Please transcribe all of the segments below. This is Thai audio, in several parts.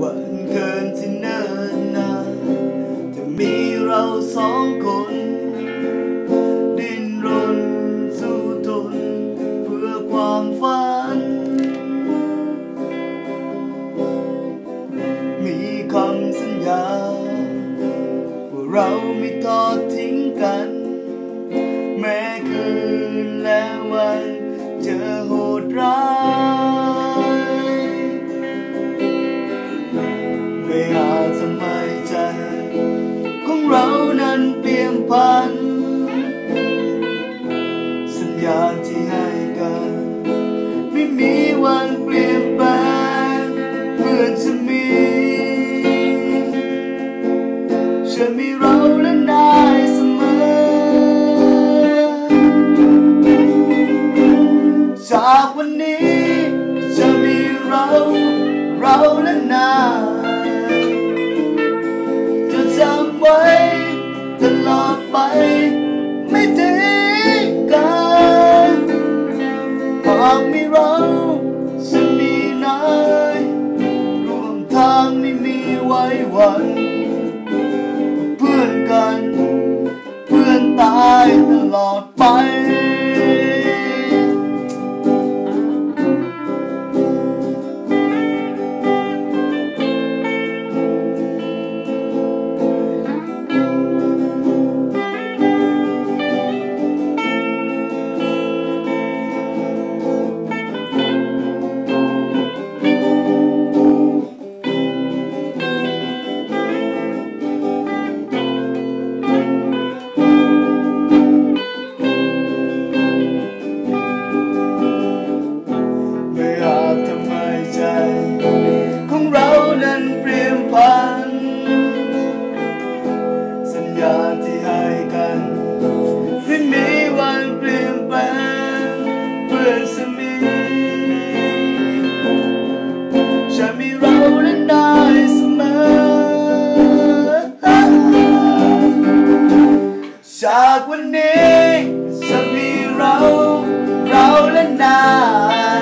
วันเกินที่เนิ่นนานจะมีเราสองคน ดิ้นรนสู้ทนเพื่อความฝัน มีคำสัญญา ว่าเราไม่ทอดทิ้งกัน เพื่อจะมีจะมีเราและนายเสมอ จากวันนี้จะมีเรา เราและนายจะจำไว้ตลอดไป ไม่ทิ้งกันหากมีเรา วันเพื่อนกัน เพื่อนตายตลอดไปากวันนี้จะมีเรา เราและนาย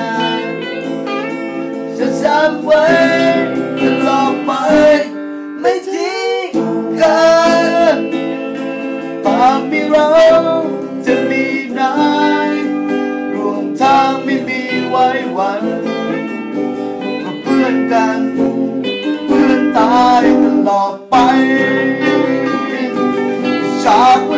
จะจำไว้ตลอดไป ไม่ทิ้งกันหากมีเราจะมีนายรวมทางไม่มีไว้วันก็เพื่อนกันเพื่อนตายตลอดไปจากวัน